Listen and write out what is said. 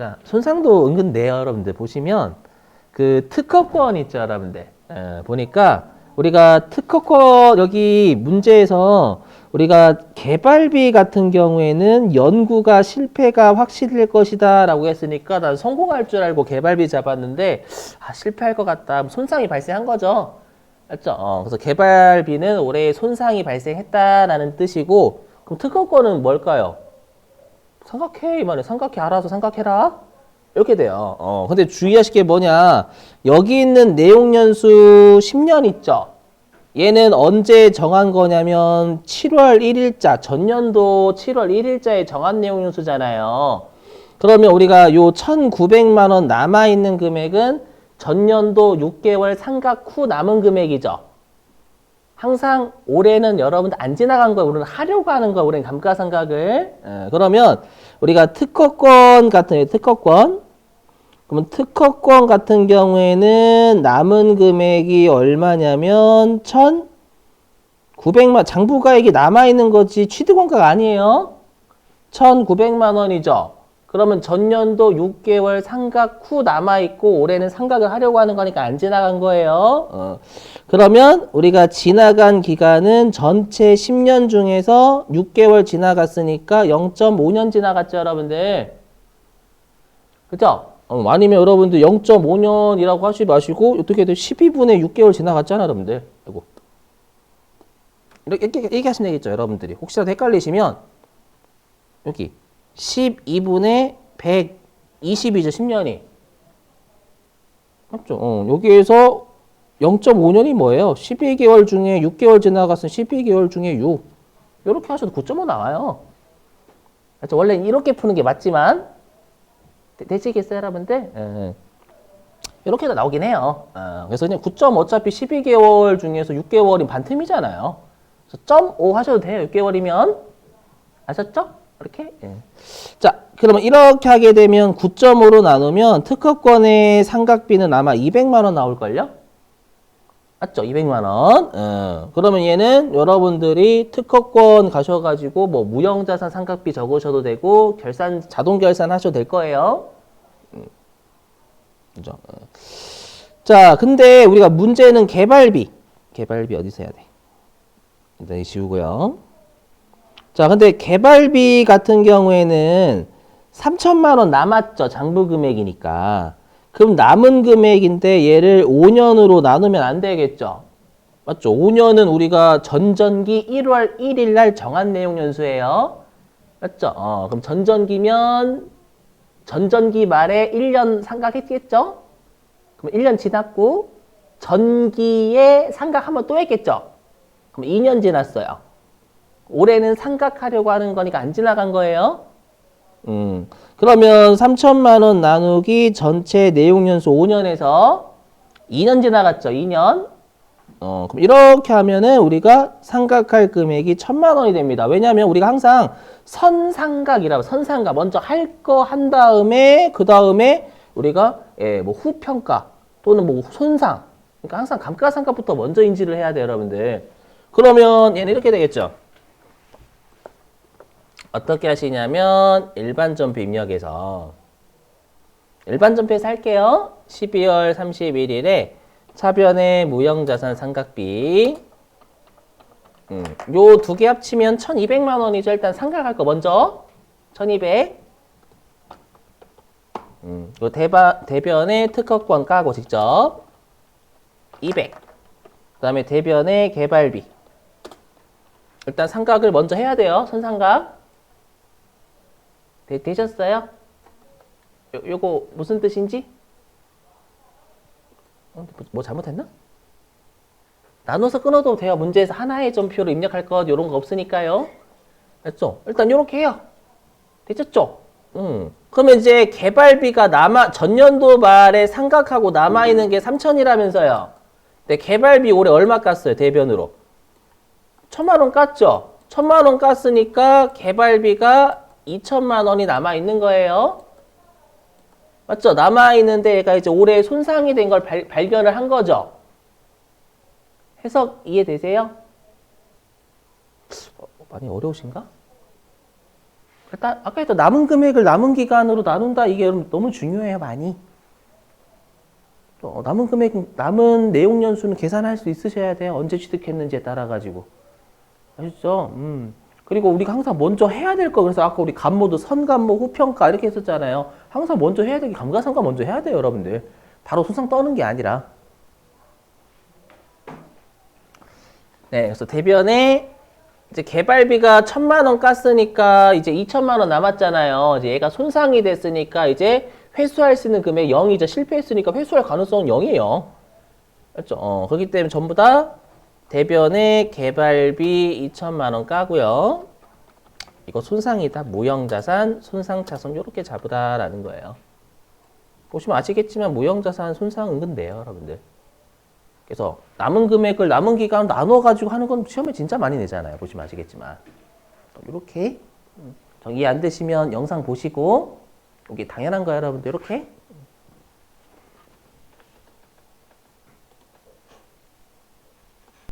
자, 손상도 은근 내요, 여러분들. 보시면 그 특허권 있죠, 여러분들. 에, 보니까 우리가 특허권 여기 문제에서 우리가 개발비 같은 경우에는 연구가 실패가 확실할 것이다 라고 했으니까 난 성공할 줄 알고 개발비 잡았는데 아, 실패할 것 같다. 손상이 발생한 거죠. 맞죠? 어, 그래서 개발비는 올해 손상이 발생했다라는 뜻이고 그럼 특허권은 뭘까요? 삼각해 이 말이야. 삼각해 알아서 삼각해라. 이렇게 돼요. 어, 근데 주의하실 게 뭐냐? 여기 있는 내용 연수 10년 있죠. 얘는 언제 정한 거냐면 7월 1일자 전년도 7월 1일자에 정한 내용 연수잖아요. 그러면 우리가 요 1,900만 원 남아 있는 금액은 전년도 6개월 상각 후 남은 금액이죠. 항상 올해는 여러분들 안 지나간 거 우리는 하려고 하는 거 우리는 감가상각을 예, 그러면 우리가 특허권 같은 특허권 그러면 특허권 같은 경우에는 남은 금액이 얼마냐면 1,900만 장부가액이 남아 있는 거지 취득원가가 아니에요. 1,900만 원이죠. 그러면 전년도 6개월 상각 후 남아있고 올해는 상각을 하려고 하는 거니까 안 지나간 거예요. 어. 그러면 우리가 지나간 기간은 전체 10년 중에서 6개월 지나갔으니까 0.5년 지나갔죠, 여러분들. 그죠? 어, 아니면 여러분들 0.5년이라고 하지 마시고 어떻게 돼? 12분의 6개월 지나갔잖아, 여러분들. 이거. 이렇게 얘기하시면 되겠죠, 여러분들이. 혹시라도 헷갈리시면 여기 12분의 120이죠, 10년이. 맞죠? 어, 여기에서 0.5년이 뭐예요? 12개월 중에 6개월 지나갔으면 12개월 중에 6. 이렇게 하셔도 9.5 나와요. 그렇죠? 원래 이렇게 푸는 게 맞지만, 되- 되시겠어요, 여러분들? 예. 이렇게도 나오긴 해요. 어, 그래서 그냥 9점 어차피 12개월 중에서 6개월이 반틈이잖아요. 그래서 0.5 하셔도 돼요, 6개월이면. 아셨죠? 이렇게. 예. 자, 그러면 이렇게 하게 되면 9.5로 나누면 특허권의 상각비는 아마 200만 원 나올걸요? 맞죠? 200만 원. 어. 그러면 얘는 여러분들이 특허권 가셔가지고 뭐 무형자산 상각비 적으셔도 되고 결산 자동 결산 하셔도 될 거예요. 음. 그죠? 어. 자, 근데 우리가 문제는 개발비. 개발비 어디서 해야 돼? 일단 이 지우고요. 자, 근데 개발비 같은 경우에는 3천만 원 남았죠. 장부 금액이니까. 그럼 남은 금액인데 얘를 5년으로 나누면 안 되겠죠. 맞죠? 5년은 우리가 전전기 1월 1일 날 정한 내용 연수예요. 맞죠? 어, 그럼 전전기면 전전기 말에 1년 상각했겠죠? 그럼 1년 지났고 전기에 상각 한번 또 했겠죠? 그럼 2년 지났어요. 올해는 상각하려고 하는 거니까 안 지나간 거예요. 음. 그러면 3천만 원 나누기 전체 내용 연수 5년에서 2년 지나갔죠. 2년. 어, 그럼 이렇게 하면은 우리가 상각할 금액이 천만 원이 됩니다. 왜냐하면 우리가 항상 선상각이라고 선상각 먼저 할 거 한 다음에 그 다음에 우리가 예, 뭐 후평가 또는 뭐 손상 그러니까 항상 감가상각부터 먼저 인지를 해야 돼요, 여러분들. 그러면 얘는 이렇게 되겠죠. 어떻게 하시냐면 일반 점표 입력해서 일반 점표에서 할게요. 12월 31일에 차변의 무형자산 상각비 음, 요두 개 합치면 1200만 원이죠. 일단 상각할 거 먼저 1200 음, 요 대바, 대변의 특허권 까고 직접 200 그 다음에 대변의 개발비 일단 상각을 먼저 해야 돼요. 선상각 되, 되셨어요? 요, 요거 무슨 뜻인지? 어, 뭐, 뭐 잘못했나? 나눠서 끊어도 돼요. 문제에서 하나의 점표로 입력할 것 요런 거 없으니까요. 됐죠? 일단 요렇게 해요. 되셨죠? 음. 그러면 이제 개발비가 남아 전년도 말에 상각하고 남아 있는 게 3천이라면서요. 근데 개발비 올해 얼마 깠어요? 대변으로. 천만 원 깠죠? 천만 원 깠으니까 개발비가 2천만 원이 남아 있는 거예요. 맞죠? 남아 있는데 얘가 이제 올해 손상이 된 걸 발견을 한 거죠. 해석 이해되세요? 어, 많이 어려우신가? 일단 아까 했던 남은 금액을 남은 기간으로 나눈다 이게 너무 중요해요 많이. 또 남은 금액 남은 내용 연수는 계산할 수 있으셔야 돼요. 언제 취득했는지에 따라 가지고. 아시죠? 음. 그리고 우리가 항상 먼저 해야 될 거 그래서 아까 우리 간모도 선간모 후평가 이렇게 했었잖아요. 항상 먼저 해야 되게 감가상가 먼저 해야 돼요, 여러분들. 바로 손상 떠는 게 아니라. 네, 그래서 대변에 이제 개발비가 천만 원 깠으니까 이제 이천만 원 남았잖아요. 이제 얘가 손상이 됐으니까 이제 회수할 수 있는 금액 0이죠. 실패했으니까 회수할 가능성은 0이에요. 맞죠? 어, 그렇기 때문에 전부 다 대변에 개발비 2천만 원 까고요. 이거 손상이다. 무형자산, 손상차손 이렇게 잡으라라는 거예요. 보시면 아시겠지만 무형자산 손상 은근 돼요, 여러분들. 그래서 남은 금액을 남은 기간 나눠 가지고 하는 건 시험에 진짜 많이 내잖아요. 보시면 아시겠지만 이렇게 정 이해 안 되시면 영상 보시고 여기 당연한 거예요, 여러분들 이렇게